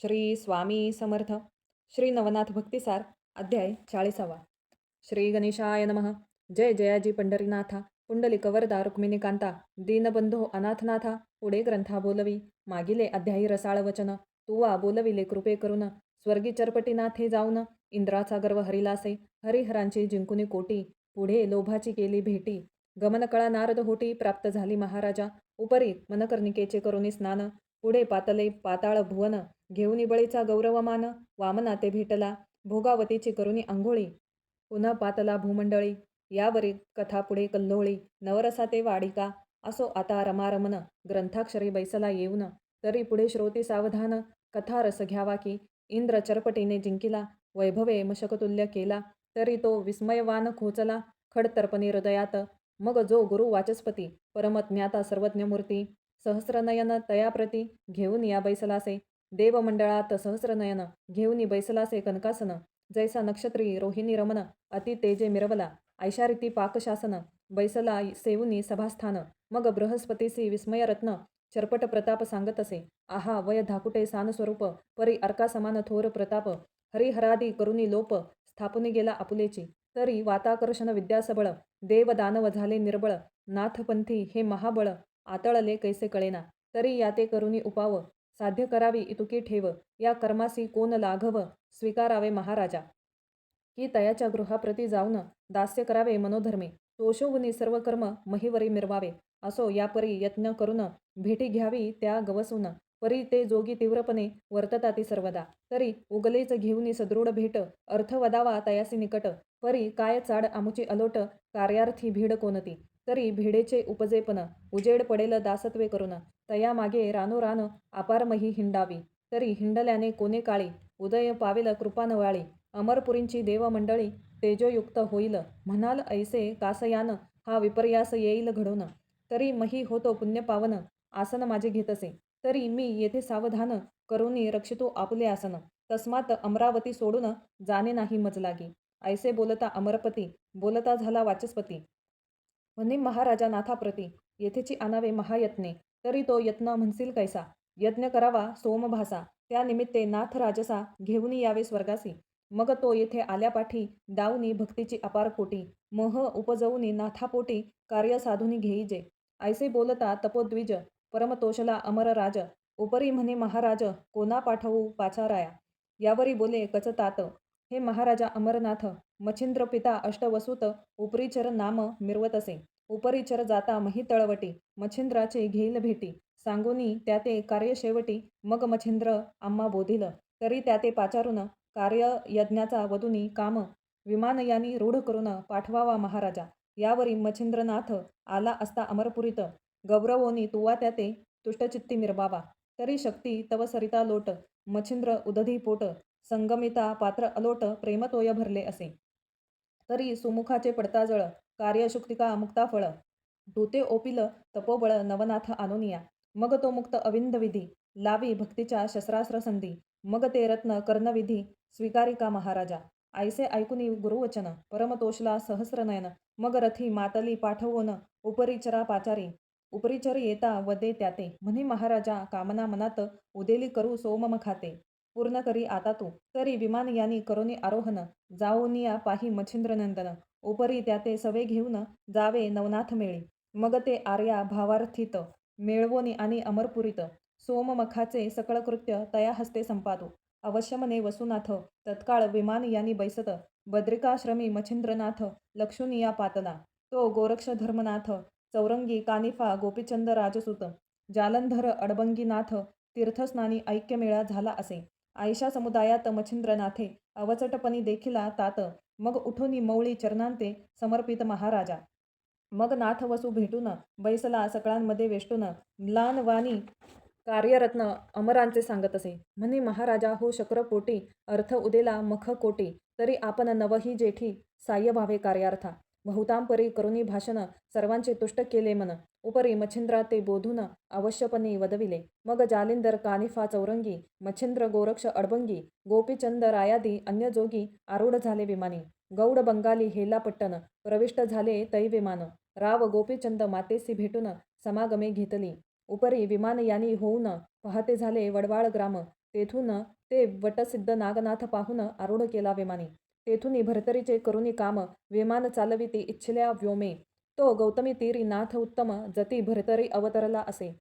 श्री स्वामी समर्थ. श्री नवनाथ भक्तिसार अध्याय चाळीसावा. श्री गणेशाय नमः. जय जयाजी पंढरीनाथा. पुंडलिकवरदा रुक्मिणीकांता. दीनबंधो अनाथनाथा. पुढे ग्रंथा बोलवी. मागिले अध्यायी रसाळ वचन. तुवा बोलविले कृपे करून स्वर्गी चरपटीनाथे जाऊन. इंद्राचा गर्व हरिलासे. हरिहरांची जिंकुनी कोटी. पुढे लोभाची केली भेटी. गमनकळा नारद होटी प्राप्त झाली महाराजा. उपरी मनकर्णिकेचे करुणी स्नान. पुढे पातले पाताळ भुवन घेऊन बळीचा गौरवमान वामना ते भेटला भोगावतीची करुणी आंघोळी. पुन्हा पातला भूमंडळी यावरी कथा पुढे कल्लोळी नवरसा ते वाडिका असो आता रमारमन ग्रंथाक्षरी बैसला येऊन. तरी पुढे श्रोती सावधान कथा रस घ्यावा की इंद्र चरपटीने जिंकिला वैभवे मशकतुल्य केला. तरी तो विस्मयवान खोचला खडतर्पणी हृदयात. मग जो गुरु वाचस्पती परमज्ञाता सर्वज्ञ मूर्ती सहस्रनयन तयाप्रती घेऊन या बैसलासे. देवमंडळात सहस्रनयन घेऊन बैसलासे कनकासन. जैसा नक्षत्री रोहिणी रमन अति तेजे मिरवला. ऐशारिती पाकशासन बैसला सेवुनी सभास्थान. मग बृहस्पतीसी विस्मयरत्न चरपट प्रताप सांगत असे आहा वय धाकुटे सान स्वरूप. परी अर्का समान थोर प्रताप. हरिहरादी करुणी लोप. स्थापुनी गेला आपुलेची तरी वाताकर्षण विद्यासबळ. देवदानव झाले निर्बळ. नाथपंथी हे महाबळ. आतळले कैसे कळेना. तरी या ते करुणी उपाव. साध्य करावी इतुकी ठेव. या कर्मासी कोण लाघव? स्वीकारावे महाराजा. की तयाच्या गृहाप्रती जाऊन दास्य करावे मनोधर्मे. तोशोगुनी सर्व कर्म महिवरी मिरवावे. असो यापरी यत्न करून भेटी घ्यावी त्या गवसून. परी ते जोगी तीव्रपणे वर्तताती सर्वदा. तरी उगलेच घेऊनी सदृढ भेट. अर्थ वदावा तयासी निकट. परी काय चाड आमुची अलोट? कार्यार्थी भीड कोणती? तरी भिडेचे उपजेपन उजेड पडेल दासत्वे करून. तया मागे रानोरान अपारमही हिंडावी. तरी हिंडल्याने कोणे काळी? उदय पावेल कृपानवाळी अमरपुरींची देवमंडळी तेजोयुक्त होईल. म्हणाल ऐसे कासयान हा विपर्यास येईल घडून. तरी मही होतो पुण्यपावन आसन माझे घेतसे. तरी मी येथे सावधान करुनी रक्षितो आपले आसन. तस्मात अमरावती सोडून जाणे नाही मजलागी. ऐसे बोलता अमरपती बोलता झाला वाचस्पती. म्हणे महाराजा नाथाप्रती येथेची आणावे महायत्ने तरी तो यत्न म्हणसील कैसा? यज्ञ करावा सोमभासा. त्या निमित्ते नाथ राजसा घेऊन यावे स्वर्गासी. मग तो येथे आल्यापाठी दावनी भक्तीची अपार कोटी मोह उपजवनी नाथापोटी कार्य साधुनी घेईजे ऐसे बोलता तपोद्विज परमतोषला अमर राज. उपरी म्हणे महाराज कोणा पाठवू पाचाराया? यावरी बोले कचतात. हे महाराजा अमरनाथ मच्छिंद्र पिता अष्टवसूत उपरिचर नाम मिरवत असे उपरिचर जाता मही तळवटी मच्छिंद्राचे घेईल भेटी. सांगोनी त्या ते कार्य शेवटी मग मच्छिंद्र आम्हा बोधिल. तरी त्या ते पाचारून कार्य यज्ञाचा वधुनी काम विमानयानी रूढ करून पाठवावा महाराजा. यावरी मच्छिंद्रनाथ आला असता अमरपुरीत. गौरवोनी तुवा त्या ते तुष्टचित्ती मिरबावा तरी शक्ती तव सरिता लोट. मच्छिंद्र उदधी पोट संगमिता पात्र अलोट प्रेमतोय भरले असे. तरी सुमुखाचे पडताजळ कार्यशुक्तिका मुक्ता फळ? दूते ओपिल तपोबळ नवनाथ आनोनिया मग तो मुक्त अविंद विधी लावी भक्तीच्या शस्त्रास्त्र संधी. मग ते रत्न कर्णविधी स्वीकारिका महाराजा? आयसे ऐकुनी गुरुवचन परमतोषला सहस्रनयन मग रथी मातली पाठवोन उपरिचरा पाचारी. उपरिचर येता वदे त्याते. म्हणे महाराजा कामना मनात उदेली करू सोमम खाते. पूर्ण करी आता तू. तरी विमान यानी करोनी आरोहन जाऊनिया पाही मच्छिंद्रनंदन. उपरी त्याते सवे घेऊन जावे नवनाथ मेळी. मग ते आर्या भावार्थित मेळवोनी आणि अमरपुरीत. सोममखाचे सकळ कृत्य तया हस्ते संपादू. अवश्यमने वसुनाथ तत्काळ विमान यानी बैसत बद्रिकाश्रमी मच्छिंद्रनाथ लक्षुनिया पातला तो गोरक्ष धर्मनाथ चौरंगी कानिफा गोपीचंद राजसूत. जालंधर अडबंगीनाथ तीर्थस्नानी ऐक्यमेळा झाला असे. आयशा समुदायात मच्छिंद्रनाथे अवचटपणी देखिला तात. मग उठोनी मौळी चरणांते समर्पित महाराजा. मग नाथ वसू भेटून बैसला सकळांमध्ये वेष्टून. म्लान वाणी कार्यरत्न अमरांचे सांगत असे. म्हणे महाराजा हो शक्रपोटी अर्थ उदेला मख कोटी. तरी आपण नवही जेठी साह्य व्हावे कार्यार्था. बहुतांपरी करुणी भाषण सर्वांचे तुष्ट केले मन उपरी मच्छिंद्रा ते बोधून अवश्यपणे वदविले. मग जालिंदर कानिफा चौरंगी मच्छिंद्र गोरक्ष अडबंगी गोपीचंद रायादी अन्य जोगी आरूढ झाले विमानी. गौड बंगाली हेलापट्टन प्रविष्ट झाले तै विमान. राव गोपीचंद मातेसी भेटून समागमे घेतली. उपरी विमान यानी होऊन पहाते झाले वडवाळ ग्राम. तेथून ते वटसिद्ध नागनाथ पाहून आरूढ केला विमानी. तेथून भरतरीचे करुणी काम विमान चालविती इच्छिल्या व्योमे. तो गौतमी तीरी नाथ उत्तम जती भरतरी अवतरला असे.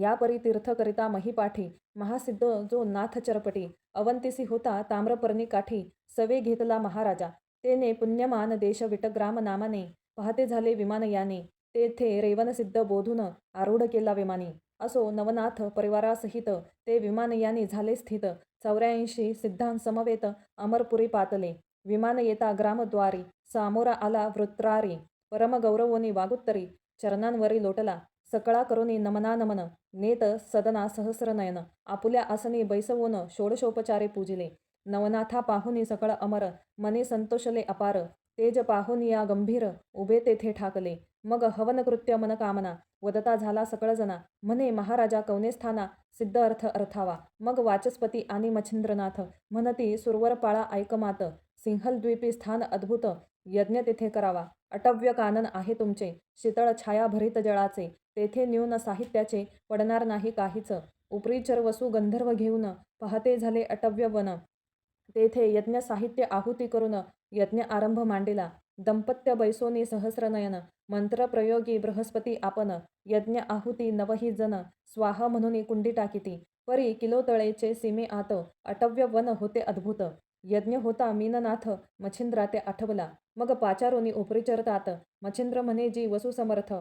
या परितीर्थकरिता महीपाठी महिपाठी महासिद्ध जो नाथ चरपटी अवंतिसी होता ताम्रपर्णी काठी सवे घेतला महाराजा. तेने पुण्यमान देश विटग्राम नामाने पाहते झाले विमान याने. तेथे रेवनसिद्ध बोधून आरूढ केला विमानी. असो नवनाथ परिवारासहित ते विमानयानी झाले स्थित. चौऱ्याऐंशी सिद्धांसमवेत अमरपुरी पातले. विमान येता ग्रामद्वारी. सामोरा आला वृत्रारी. परमगौरवोनी वागुत्तरी. चरणांवरी लोटला. सकळा करुनी नमना नमन. नेत सदना सहस्रनयन आपुल्या आसनी बैसवोन षोडशोपचारे पूजिले. नवनाथा पाहुनी सकळ अमर. मने संतोषले अपार. तेज पाहुनी या गंभीर. उभे तेथे ठाकले. मग हवनकृत्य मनकामना वदता झाला सकळजना म्हणे महाराजा कवनेस्थाना सिद्ध अर्थ अर्थावा. मग वाचस्पती आणि मच्छिंद्रनाथ म्हणती सुरवरपाळा ऐकमात सिंहलद्वीपी स्थान अद्भुत यज्ञ तेथे करावा. अटव्य कानन आहे तुमचे शीतळ छाया भरित जळाचे तेथे न्यून साहित्याचे पडणार नाही काहीच. उपरीचर वसू गंधर्व घेऊन पाहते झाले अटव्य वन. तेथे यज्ञ साहित्य आहुती करून यज्ञ आरंभ मांडिला. दंपत्य बैसोनी सहस्रनयन मंत्रप्रयोगी बृहस्पती आपण यज्ञ आहुती नवही जन स्वाहा म्हणून कुंडी टाकीती. परी किलोतळेचे सीमे आत अटव्य वन होते अद्भुत. यज्ञ होता मीननाथ मच्छिंद्रा ते आठवला. मग पाचारोनी उपरिचरतात मच्छिंद्र म्हणे जी वसुसमर्थ.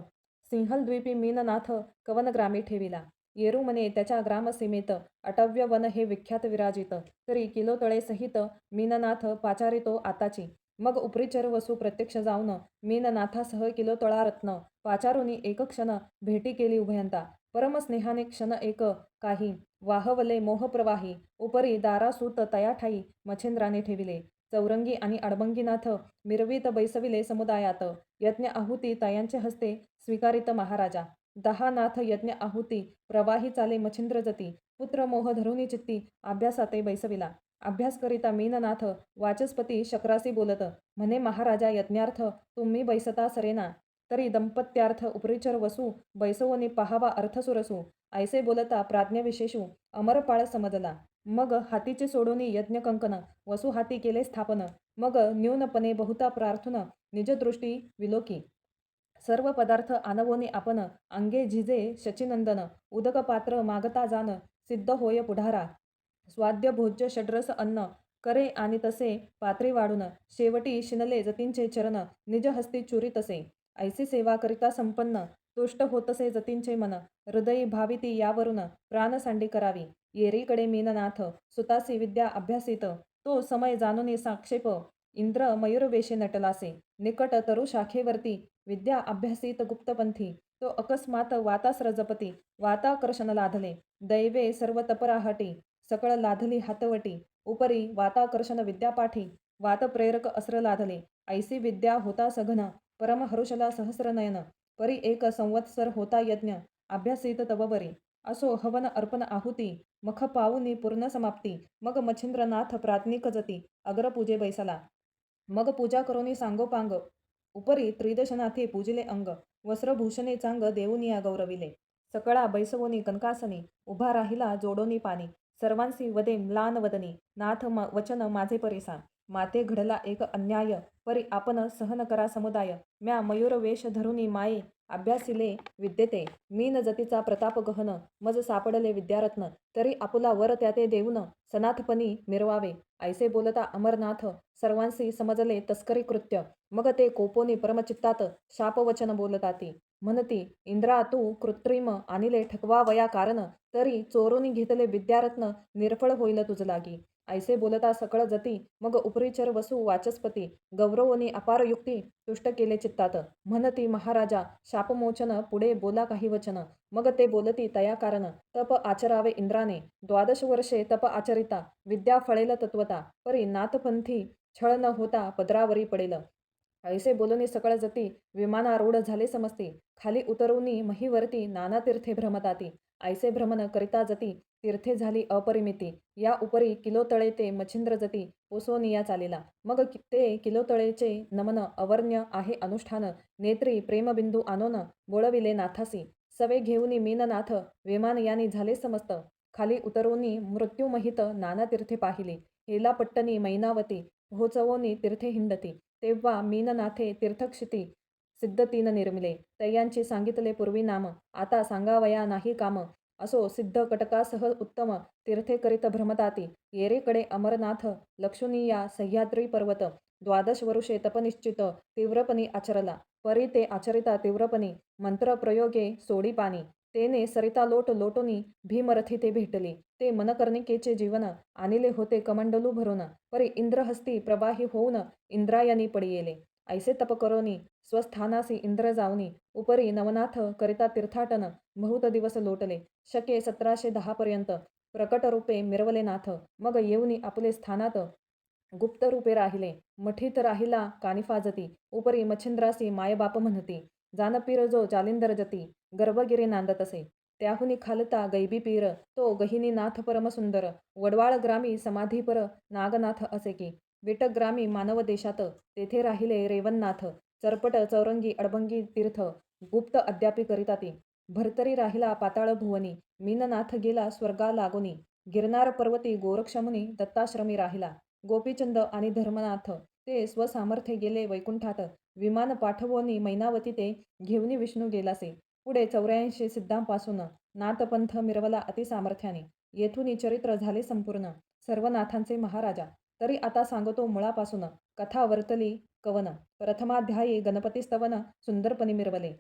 सिंहलद्वीपी मीननाथ कवनग्रामी ठेविला. येरू म्हणे त्याच्या ग्रामसीमेत अटव्य वन हे विख्यात विराजित. तरी किलोतळे सहित मीननाथ पाचारितो आताची. मग उपरिचर वसू प्रत्यक्ष जाऊन मीननाथासह किलोतळा रत्न. पाचारुनी एक क्षण भेटी केली उभयंता परमस्नेहाने क्षण एक काही. वाहवले मोहप्रवाही. उपरी दारासूत तयाठाई मच्छिंद्राने ठेविले. चौरंगी आणि अडबंगीनाथ मिरवीत बैसविले समुदायात. यज्ञ आहुती तयांचे हस्ते स्वीकारित महाराजा. दहा नाथ यज्ञ आहुती प्रवाही चाले मच्छिंद्र जती पुत्र मोह धरुनी चित्ती अभ्यासाते बैसविला. अभ्यास करिता मीननाथ वाचस्पती शक्रासी बोलत म्हणे महाराजा यज्ञार्थ तुम्ही बैसता सरेना. तरी दंपत्यार्थ उपरिचर वसू बैसवनी पहावा अर्थसुरसू ऐसे बोलता प्राज्ञविशेषू अमरपाळ समजला. मग हातीचे सोडोनी यज्ञ कंकन वसू हाती केले स्थापन. मग न्यूनपणे बहुता प्रार्थना निजदृष्टी विलोकी. सर्व पदार्थ आनवोने आपण अंगे झिजे शचीनंदन उदक पात्र मागता जान सिद्ध होय पुढारा. स्वाद्य भोज्य षड्रस अन्न करे आणि तसे पात्री वाढून शेवटी शिनले जतींचे चरण निज हस्ती चुरी तसे. ऐसी सेवा करिता संपन्न तुष्ट होतसे जतींचे मन हृदयी भाविती यावरून प्राणसांडी करावी. येरीकडे मीननाथ सुतासी विद्या अभ्यासित तो समय जाणून साक्षेप इंद्र मयूरवेशे नटलासे. निकट तरु शाखेवरती विद्या अभ्यासित गुप्तपंथी. तो अकस्मात वातास्र जपती वाताकर्षण लाधले. दैवे सर्व तपराहटी सकळ लाधली हातवटी. उपरी वाताकर्षण विद्यापाठी. वातप्रेरक अस्र लाधले. ऐसी विद्या होता सघन. परमहर्षला सहस्रनयन. परी एक संवत्सर होता यज्ञ. अभ्यासित तवबरी असो हवन अर्पण आहुती. मख पाऊनी पूर्ण समाप्ती. मग मच्छिंद्रनाथ प्राज्ञिक जती. अग्रपूजे बैसला. मग पूजा करोनी सांगोपांग उपरी त्रिदशनाथी पूजिले अंग. वस्त्रभूषणे चांग देऊनिया गौरविले. सकळा बैसवोनी कनकासनी. उभा राहिला जोडोनी पाणी. सर्वांसी वदे म्लान वदनी. नाथ म वचन माझे परेसा. माते घडला एक अन्याय. परी आपण सहन करा समुदाय. म्या मयूर वेश धरुनी माये अभ्यासिले विद्येते. मीन जतीचा प्रताप गहन मज सापडले विद्यारत्न तरी आपुला वर त्याते देऊन सनाथपणी मिरवावे. ऐसे बोलता अमरनाथ सर्वांशी समजले तस्करी कृत्य. मग ते कोपोनी परमचित्तात शापवचन बोलताती. म्हणती इंद्रा तू कृत्रिम आणिले ठकवा वया कारण तरी चोरून घेतले विद्यारत्न निर्फळ होईल तुझ लागी. ऐसे बोलता सकळ जती मग उपरिचर वसू वाचस्पती गौरवनी अपार युक्ती तुष्ट केले चित्तात. म्हणती महाराजा शापमोचन पुढे बोला काही वचन मग ते बोलती तया कारण तप आचरावे इंद्राने. द्वादश वर्षे तप आचरिता विद्या फळेल तत्वता. परी नाथपंथी छळ न होता पदरावरी पडेल ऐसे बोलूनी सकळ जती विमानारूढ झाले समजती खाली उतरवणी महीवरती नाना तीर्थे भ्रमताती. ऐसे भ्रमण करिता जती तीर्थे झाली अपरिमिती या उपरी किलोतळे ते मच्छिंद्र जती ओसोनिया चालेला. मग ते किलोतळेचे नमन अवर्ण्य आहे अनुष्ठान नेत्री प्रेमबिंदू आनोन बोळविले नाथासी. सवे घेऊनी मीननाथ विमान यानी झाले समस्त. खाली उतरोनी मृत्युमहित नाना तीर्थे पाहिली. हेला पट्टनी मैनावती पोहोचवोनी तीर्थे हिंडती. तेव्हा मीननाथे तीर्थक्षिती सिद्ध तीन निर्मिले. तयांची सांगितले पूर्वी नाम आता सांगावया नाही काम असो सिद्ध कटकासह उत्तम तीर्थे करीत भ्रमताती. येरेकडे अमरनाथ लक्षुनिया सह्याद्री पर्वत द्वादश वरुषे तपनिश्चित तीव्रपणी आचरला. परी ते आचरिता तीव्रपणी मंत्रप्रयोगे सोडी पाणी. तेने सरिता लोट लोटोनी भीमरथी ते भेटली. ते मनकर्णिकेचे जीवन आणिले होते कमंडलू भरून. परी इंद्रहस्ती प्रवाही होऊन इंद्रायणी पडियेले. ऐसे तप करोनी स्वस्थानासी इंद्र जावनी उपरी नवनाथ करिता तीर्थाटन बहुत दिवस लोटले शके सतराशे दहा पर्यंत प्रकट रूपे मिरवले नाथ मग येऊनी आपले स्थानात गुप्त रूपे राहिले मठीत राहिला कानिफाजती उपरी मच्छिंद्रासी मायबाप म्हणती जानपीर जो जालिंदर जती गर्भगिरी नांदत असे त्याहुनी खालता गैबी पीर तो गहिनी नाथ परमसुंदर वडवाळ ग्रामी समाधीपर नागनाथ असे की विटग्रामी मानव देशात तेथे राहिले रेवन्नाथ चरपट चौरंगी अडबंगी तीर्थ गुप्त अद्यापी करिता ती भरतरी राहिला पाताळ भुवनी मीननाथ गेला स्वर्गा लागोनी गिरनार पर्वती गोरक्षमुनी दत्ताश्रमी राहिला. गोपीचंद आणि धर्मनाथ ते स्वसामर्थ्य गेले वैकुंठात विमान पाठवोनी मैनावती ते घेऊनी विष्णू गेलासे. पुढे चौऱ्याऐंशी सिद्धांपासून नाथपंथ मिरवला अतिसामर्थ्याने. येथून चरित्र झाले संपूर्ण. सर्वनाथांचे महाराजा. तरी आता सांगतो मुळापासून. कथा वर्तली कवन. प्रथमाध्यायी गणपतीस्तवन सुंदरपणी मिरवले.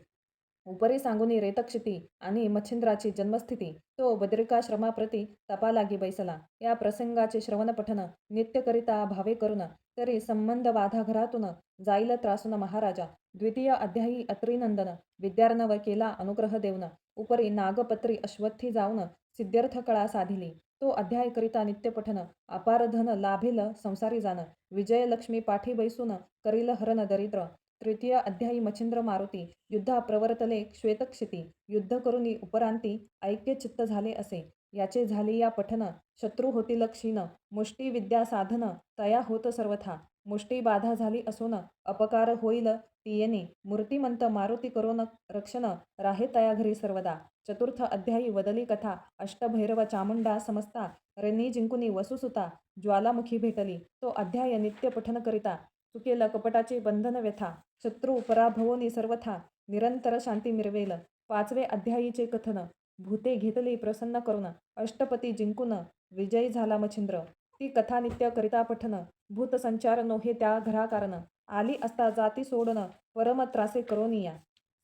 उपरी सांगुनी रेतक्षिती आणि मच्छिंद्राची जन्मस्थिती. तो बद्रिकाश्रमाप्रती तपालागी बैसला. या प्रसंगाचे श्रवण पठन नित्यकरिता भावे करून तरी संबंध वाधाघरातून जाईल त्रासून महाराजा. द्वितीय अध्यायी अत्रिनंदन विद्यार्णव केला अनुग्रह देऊन. उपरी नागपत्री अश्वत्थी जाऊन सिद्ध्यर्थ कळा साधिली. तो अध्याय करिता नित्यपठन अपारधन लाभेल संसारी जाण विजयलक्ष्मी पाठी बैसून करील हरण दरिद्र. तृतीय अध्यायी मच्छिंद्र मारुती युद्धा प्रवर्तले श्वेतक्षिती युद्ध करुनी उपरांती ऐक्य चित्त झाले असे. याचे झाले या पठन शत्रू होतील क्षीण मुष्टी विद्या साधन तया होत सर्वथा. मुष्टी बाधा झाली असून अपकार होईल तियेने. मूर्तिमंत मारुती करोन रक्षण राहे तया घरी सर्वदा. चतुर्थ अध्यायी वदली कथा अष्टभैरव चामुंडा समस्ता. रेनी जिंकुनी वसुसुता ज्वालामुखी भेटली. तो अध्याय नित्य पठन करिता. चुकेल कपटाचे बंधन व्यथा. शत्रू पराभवोनी सर्वथा. निरंतर शांती मिरवेल. पाचवे अध्यायीचे कथन भूते घेतली प्रसन्न करून अष्टपती जिंकून विजयी झाला मच्छिंद्र. ती कथा नित्य करिता पठन भूत संचार नोहे त्या घराकारण. आली असता जाती सोडन परम त्रासे करोनिया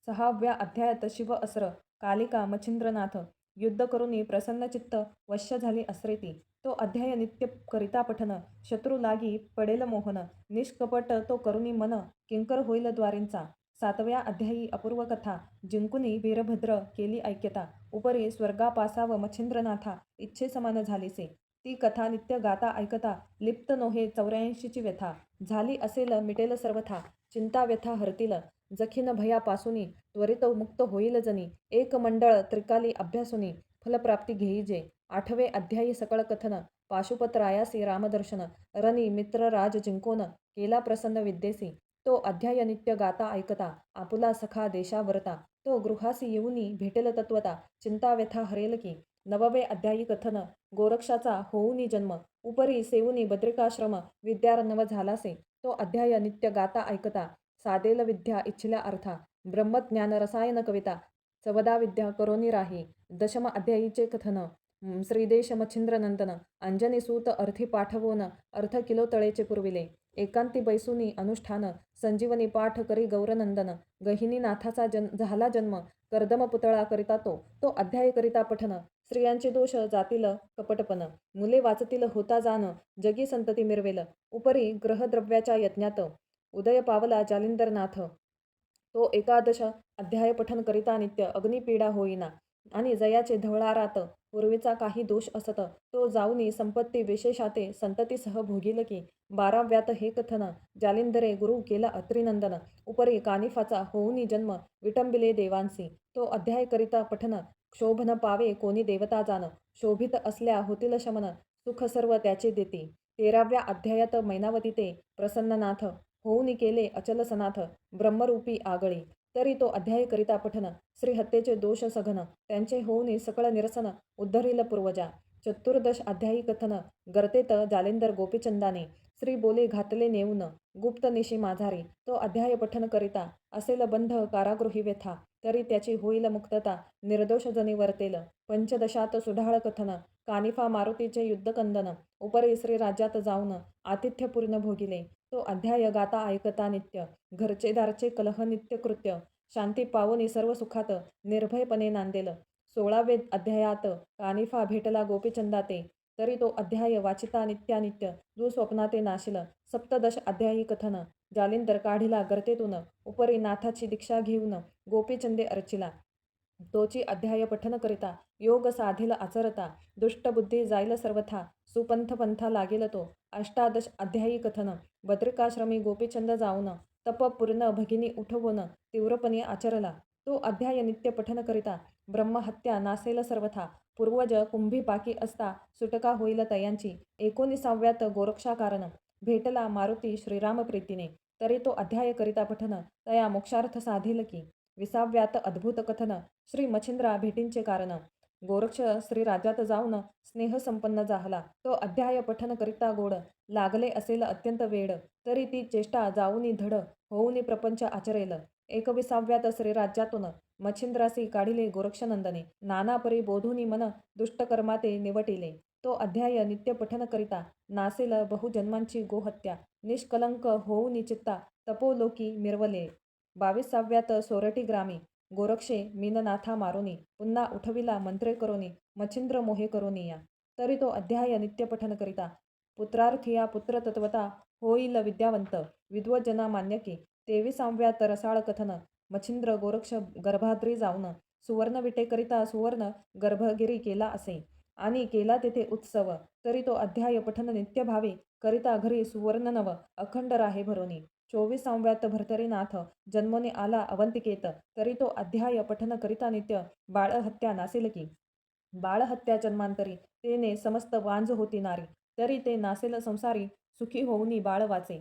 सहाव्या अध्यायात शिव अस्र कालिका मच्छिंद्रनाथ. युद्ध करून प्रसन्न चित्त वश्य झाली अस्रेती तो अध्याय नित्य करिता पठन शत्रू लागी पडेल मोहन. निष्कपट तो करुणी मन किंकर होईल द्वारींचा. सातव्या अध्यायी अपूर्व कथा जिंकुनी वीरभद्र केली ऐक्यता उपरी व मच्छिंद्रनाथा इच्छे समान झालीसे. ती कथा नित्य गाता ऐकता लिप्त नोहे चौऱ्याऐंशीची व्यथा झाली असेल मिटेल सर्वथा चिंता व्यथा हरतील जखीन भयापासूनी त्वरित मुक्त होईल जनी एक मंडळ त्रिकाली अभ्यासुनी फलप्राप्ती घेईजे आठवे अध्यायी सकळ कथन पाशुपतरायासी रामदर्शन रनी मित्र राज जिंकोन केला प्रसन्न विद्येसी. तो अध्याय नित्य गाता ऐकता आपुला सखा देशावरता. तो गृहासी येऊनी भेटेल तत्वता चिंता व्यथा हरेल की. नववे अध्यायी कथन गोरक्षाचा होऊनी जन्म उपरी सेऊनी बद्रिकाश्रम विद्यारण्व झालासे. तो अध्याय नित्य गाता ऐकता सादेल विद्या इच्छिल्या अर्था. ब्रह्मज्ञान रसायन कविता चवदा विद्या करोनी राही. दशम अध्यायीचे कथन हं, श्रीदेश मच्छिंद्रनंदन अंजनी सूत अर्थी पाठवोन अर्थ किलो तळेचे पुरविले. एकांती बैसुनी अनुष्ठान संजीवनी पाठ करी गौरनंदन गहिनी नाथाचा जन झाला जन्म कर्दम पुतळा करिता तो तो अध्याय करिता पठन स्त्रियांचे दोष जातील कपटपण मुले वाचतील होता जाण जगी संतती मिरवेल उपरी ग्रहद्रव्याच्या यज्ञात उदय पावला जालिंदरनाथ तो एकादश अध्याय पठन करिता नित्य अग्निपीडा होईना आणि जयाचे धवळारात पूर्वीचा काही दोष असत तो जाऊनी संपत्ती विशेषाते संततीसह भोगिल की बाराव्यात हे कथन जालिंदरे गुरु केला अत्रिनंदन उपरी कानिफाचा होऊनी जन्म विटंबिले देवांसी तो अध्याय करिता पठन क्षोभन पावे कोणी देवता जाण शोभित असल्या होतील शमन सुख सर्व त्याचे देती. तेराव्या अध्यायात मैनावती ते प्रसन्ननाथ होऊनी केले अचलसनाथ ब्रह्मरूपी आगळी तरी तो अध्याय करिता पठन श्री हत्येचे दोष सघन त्यांचे होऊन सकळ निरसन उद्धरिल पूर्वजा. चतुर्दश अध्यायी कथन गर्तेत जालेंदर गोपीचंदाने श्री बोले घातले नेऊन गुप्त निशी माझारी तो अध्याय पठन करिता असेल बंध कारागृही व्यथा तरी त्याची होईल मुक्तता निर्दोष जनी वर्तेल पंचदशात सुढाळ कथन कानिफा मारुतीचे युद्धकंदन उपरी श्रीराज्यात जाऊन आतिथ्यपूर्ण भोगिले. तो अध्याय गाता ऐकता नित्य घरचे दारचे कलह नित्य कृत्य शांती पावनी सर्व सुखात निर्भयपणे नांदेल. सोळावे अध्यायात कानिफा भेटला गोपीचंदाते तरी तो अध्याय वाचिता नित्यानित्य जो स्वप्नाते नाशिल. सप्तदश अध्यायी कथन जालिंदर काढिला गर्तेतून उपरी नाथाची दीक्षा घेऊन गोपीचंदे अर्चिला. तोची अध्याय पठन करिता योग साधील आचरता दुष्टबुद्धी जाईल सर्वथा सुपंथ पंथा लागेल तो अष्टादश अध्यायी कथन बद्रिकाश्रमी गोपीचंद जाऊन तप पूर्ण भगिनी उठवून तीव्रपणे आचरला. तो अध्याय नित्य पठन करिता ब्रह्महत्या नासेल सर्वथा पूर्वज कुंभी पाकी असता सुटका होईल तयांची. एकोणीसाव्यात गोरक्षाकारण भेटला मारुती श्रीराम प्रीतीने तरी तो अध्याय करिता पठन तया मोक्षार्थ साधील की. विसाव्यात अद्भुत कथन श्री मच्छिंद्रा भेटींचे कारण. गोरक्ष श्री राज्यात जाऊन स्नेहसंपन्न झाला. तो अध्याय पठन करिता गोड. लागले असेल अत्यंत वेड. तरी ती चेष्टा जाऊनी धड होऊनी प्रपंच आचरेल. एकविसाव्यात श्री राज्यातून मच्छिंद्रासी काढिले गोरक्षनंदने. नानापरी बोधुनी मन दुष्टकर्माते निवटिले. तो अध्याय नित्य पठन करिता नासेल बहुजन्मांची गोहत्या. निष्कलंक होऊनी चित्ता तपोलोकी मिरवले. बावीसाव्यात सोरटी ग्रामी. गोरक्षे मीननाथा मारुनी पुन्हा उठविला मंत्रे करोनी मच्छिंद्र मोहे करोनी या. तरी तो अध्याय नित्यपठन करिता पुत्रार्थिया पुत्रतत्वता होईल विद्यावंत विद्वजना मान्य की तेविसाव्यात तरसाळ कथन मच्छिंद्र गोरक्ष गर्भाद्री जाऊन सुवर्ण विटेकरिता सुवर्ण गर्भगिरी केला असे. आणि केला तेथे उत्सव तरी तो अध्याय पठन नित्य भावे करिता घरी सुवर्ण नव अखंड राहे भरोनी. चोवीसाव्यात भर्तरीनाथ जन्मोने आला अवंतिकेत तरी तो अध्याय पठन करिता नित्य बाळहत्या नासेल की बाळहत्या जन्मांतरी तेने समस्त वांज होती नारी तरी ते नासेल संसारी सुखी होऊनी बाळ वाचे.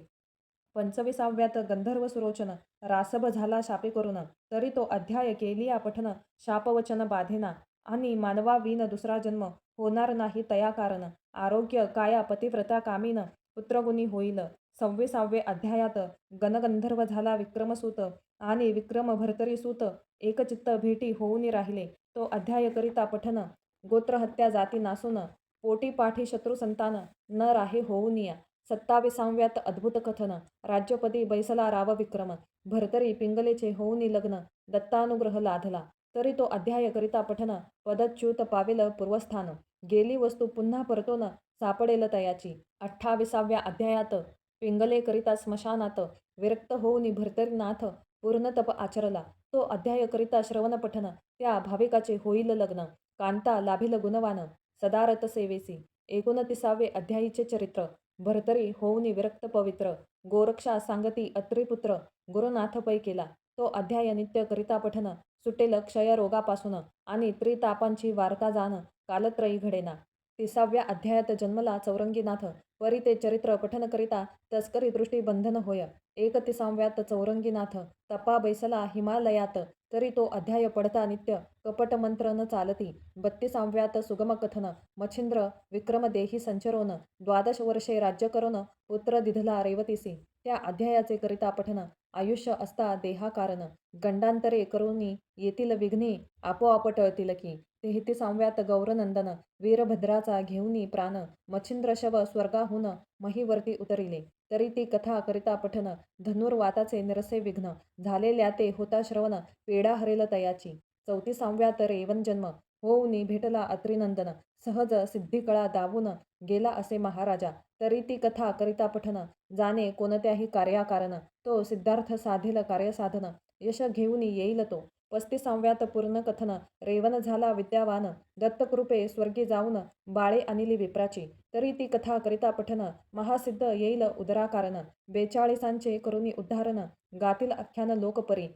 पंचवीसाव्यात गंधर्व सुरोचन रासभ झाला शापे करून तरी तो अध्याय केलिया पठन शापवचन बाधेना आणि मानवा विन दुसरा जन्म होणार नाही तया कारण आरोग्य काया पतिव्रता कामीन पुत्रगुणी होईल. सव्वीसावे अध्यायात गणगंधर्व झाला विक्रमसूत आणि विक्रम भरतरी सूत एकचित्त भेटी होऊनी राहिले. तो अध्यायकरिता पठन गोत्रहत्या जाती नासून पोटी पाठी शत्रू संतान न राहे होऊनिया सत्ताविसाव्यात अद्भुत कथन राज्यपदी बैसला राव विक्रम भरतरी पिंगलेचे होऊनी लग्न दत्तानुग्रह लाधला. तरी तो अध्यायकरिता पठन पदच्युत पावेल पूर्वस्थान गेली वस्तू पुन्हा परतोन सापडेल तयाची. अठ्ठाविसाव्या अध्यायात पिंगले करिता स्मशानात विरक्त होऊनी भरतरीनाथ पूर्ण तप आचरला. तो अध्याय करिता श्रवण पठन त्या भाविकाचे होईल लग्न. कांता लाभिल गुणवान सदारत सेवेसी. एकोणतिसावे अध्यायीचे चरित्र भरतरी होऊनी विरक्त पवित्र. गोरक्षा सांगती अत्रिपुत्र गुरुनाथ पै केला. तो अध्याय नित्य करिता पठन सुटेल क्षयरोगापासून आणि त्रितापांची वार्ता जाण कालत्रयी घडेना. तिसाव्या अध्यायात जन्मला चौरंगीनाथ. परी ते चरित्र पठन करिता तस्करी दृष्टी बंधन होय. एकतिसाव्यात चौरंगीनाथ. तपा बैसला हिमालयात. तरी तो अध्याय पडता नित्य. कपट मंत्र न चालती. बत्तीसाव्यात सुगम कथन मच्छिंद्र विक्रमदेही संचरोन. द्वादश वर्षे राज्य करोन. पुत्र दिधला रेवतीसी. त्या अध्यायाचे करिता पठन. आयुष्य असता देहा कारण गंडांतरे करुणी येतील विघ्ने. आपोआप टळतील की. तेहतीसाव्यात गौरनंदन वीरभद्राचा घेऊनी प्राण मच्छिंद्र शव स्वर्गाहून महीवरती उतरिले. तरी ती कथा करिता पठन धनुर्वाताचे निरसे विघ्न झालेल्या ते होता श्रवण पेडा हरेल तयाची. चौतीसाव्यात रेवन जन्म होऊनी भेटला अत्रिनंदन सहज सिद्धिकळा दावून गेला असे महाराजा. तरी ती कथा करिता पठन जाणे कोणत्याही कार्याकारण. तो सिद्धार्थ साधेल कार्यसाधन यश घेऊन येईल तो. पस्तीसाव्यात पूर्ण कथन रेवन झाला विद्यावान दत्तकृपे स्वर्गी जाऊन बाळे अनिली विप्राची. तरी ती कथा करिता पठन महासिद्ध येईल उदराकारण. बेचाळीसांचे करुणी उद्धारण गातील आख्यान लोकपरी.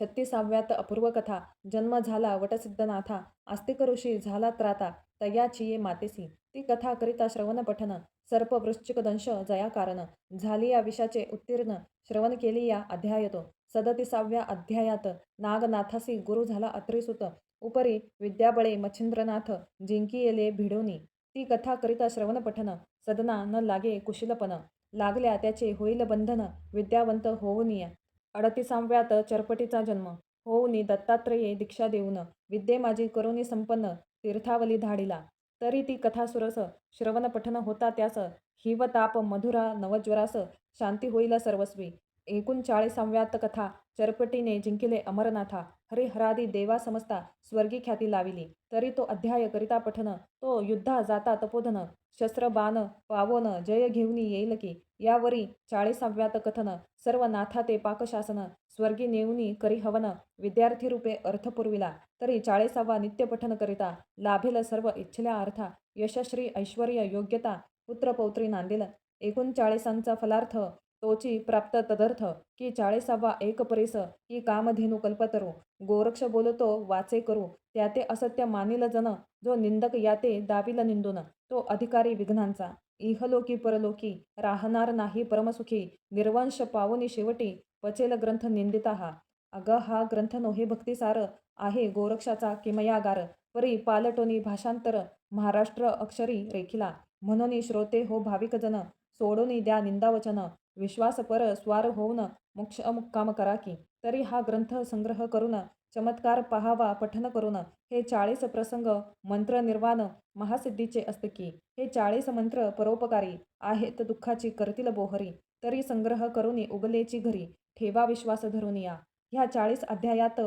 छत्तीसाव्यात अपूर्व कथा जन्म झाला वटसिद्धनाथा आस्तिक ऋषी झाला त्राता तयाची ये मातेसी. ती कथा करिता श्रवण पठन सर्प वृश्चिक दंश जया कारण झाली या विषाचे उत्तीर्ण श्रवण केली या अध्यायतो. सदतिसाव्या अध्यायात नागनाथासी गुरु झाला अत्रिसुत. उपरी विद्याबळे मच्छिंद्रनाथ जिंकियेले भिडोनी. ती कथा करिता श्रवण पठन सदना न लागे कुशीलपण. लागल्या त्याचे होईल बंधन विद्यावंत होऊनिय अडतिसाव्यात चरपटीचा जन्म. होऊनी दत्तात्रेये दीक्षा देऊन विद्ये माझी करुणी संपन्न तीर्थावली धाडिला. तरी ती कथा सुरस श्रवण पठन होता त्यास हिवताप मधुरा नवज्वरास शांती होईल सर्वस्वी. एकोणचाळीसाव्या कथा चरपटीने जिंकिले अमरनाथा. हरिहरादी देवा समजता स्वर्गी ख्याती लाविली. तरी तो अध्याय करिता पठन तो युद्धा जाता तपोधन शस्त्र बाण पावोन जय घेऊनी येईल की? यावरी चाळीसाव्यात कथन सर्व नाथा ते पाकशासन स्वर्गी नेऊनी करी हवन. विद्यार्थी रूपे अर्थ पुरविला. तरी चाळीसावा नित्यपठन करिता लाभेल सर्व इच्छिल्या अर्था. यशश्री ऐश्वर्य योग्यता पुत्रपौत्री नांदेल. एकोणचाळीसांचा फलार्थ तोची प्राप्त तदर्थ की चाळीसावा एक परिस की कामधेनु कल्पतरू. गोरक्ष बोलतो वाचे करू. त्याते असत्य मानिल जन जो निंदक याते दाविल निंदून. तो अधिकारी विघ्नांचा. इहलोकी परलोकी राहणार नाही परमसुखी. निर्वंश पावनी शेवटी पचेल ग्रंथ निंदिता हा अग हा ग्रंथ नोहे भक्तिसार. आहे गोरक्षाचा किमयागार. परी पालटोनी भाषांतर. महाराष्ट्र अक्षरी रेखिला. म्हणून श्रोते हो भाविक जन सोडोनी द्या निंदावचन विश्वास पर स्वार होऊन मोक्ष मुक्काम करा की. तरी हा ग्रंथ संग्रह करून चमत्कार पहावा पठन करून हे चाळीस प्रसंग मंत्र निर्वाण महासिद्धीचे असते की. हे चाळीस मंत्र परोपकारी आहेत दुःखाची करतील बोहरी. तरी संग्रह करून उगलेची घरी ठेवा विश्वास धरून या. ह्या चाळीस अध्यायात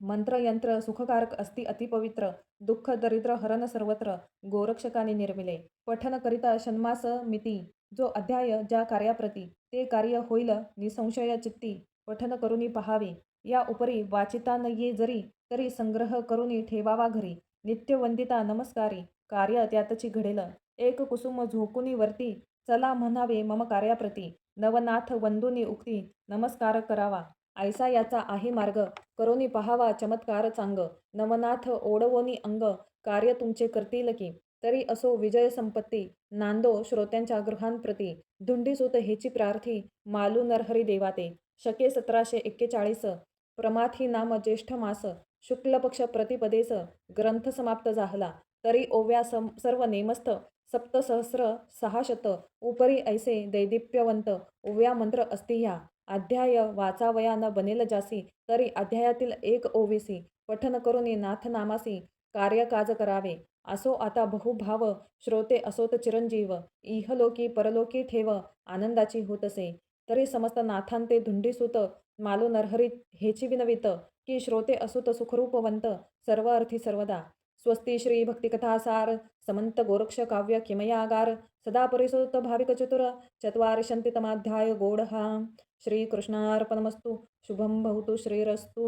मंत्रयंत्र सुखकारक असती अतिपवित्र दुःख दरिद्र हरण सर्वत्र गोरक्षकाने निर्मिले. पठन करिता षण्मास मिती जो अध्याय ज्या कार्याप्रती ते कार्य होईल निसंशय चित्ती पठन करुनी पहावे. या उपरी वाचिता न ये जरी तरी संग्रह करुनी ठेवावा घरी. नित्यवंदिता नमस्कारी. कार्य त्यातची घडेल. एक कुसुम झोकुनी वरती चला म्हणावे मम कार्याप्रती. नवनाथ वंदुनी उक्ती नमस्कार करावा. ऐसा याचा आहे मार्ग. करोनी पहावा चमत्कार चांग. नवनाथ ओढवोनी अंग. कार्य तुमचे करतील की? तरी असो विजय संपत्ती नांदो श्रोत्यांच्या गृहांप्रती धुंडीसुत हेची प्रार्थी मालू नरहरी देवाते. शके सतराशे एक्केचाळीस प्रमाथी नाम ज्येष्ठ मास शुक्ल पक्ष प्रतिपदेस ग्रंथ समाप्त झाला. तरी ओव्या सम सर्व नेमस्थ सप्तसहस्र सहाशत उपरी ऐसे दैदिप्यवंत ओव्या मंत्र असती ह्या. अध्याय वाचावया न बनेल जासी तरी अध्यायातील एक ओवीसी पठन करून नाथ नामासी कार्यकाज करावे. असो आता बहुभाव श्रोते असोत चिरंजीव इहलोकी परलोकी ठेव आनंदाची होतसे तरी समस्त नाथांते धुंडीसुत मालो नरहरी हेची विनवित की श्रोते असुत सुखरूपवंत सर्व अर्थी सर्वदा. स्वस्ती श्री भक्तिकथासार समंत गोरक्ष काव्य किमयागार सदा परिसोत भाविक चतुर चत्वारिशन्तितमाध्याय गोढहा. श्रीकृष्णार्पणमस्तु शुभं भवतु श्रीरस्तु.